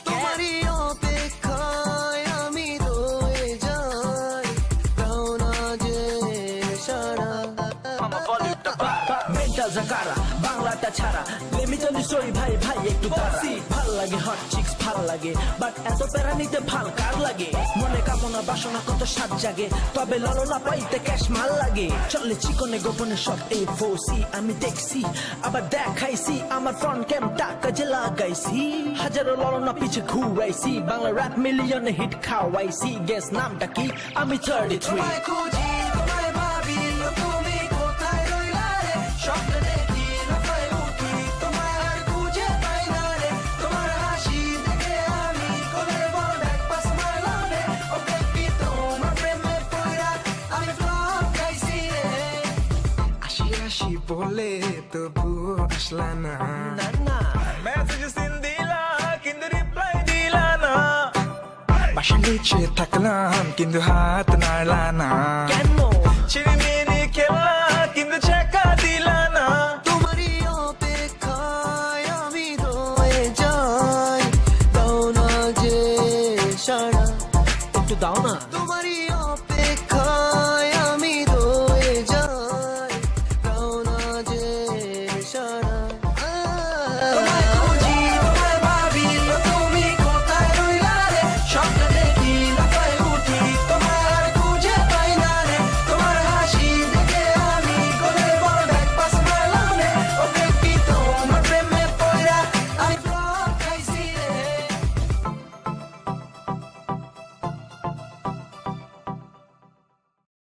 তোমারই আমি রয়ে যাই। দাও না বাংলাটা ছাড়া। লেমি তো নিশ্চয়ই ভাই ভাই একটু দাঁড়া। লাগে হট চিক্স ভালো লাগে। বাট এত প্যারা নিতে ভালো কার লাগে? মনে কামনা, বাসনা কত সাত জাগে। তবে ললনা পাইতে ক্যাশ মাল লাগে। চলে চিকনে গোপনে সব এ ফোসি আমি দেখছি। আবার দেখাইছি, আমার ফ্রন্ট ক্যামটা কাজে লাগাইছি। হাজারো ললনা পিছে ঘুরাইছি, বাংলা র্যাপ মিলিয়নে হিট খাওয়াইছি। গেস নামটা কি? আমি থার্টি থ্রি বলে তবুও থাকলাম কিন্তু হাত নাড়লা কেন? ছিড়ি মেরে কিন্তু চেকা দিলা না। তোমারই অপেক্ষায় আমি ধোয়ে যাই। দাও না যে সারা একটু দাও না। তোমারই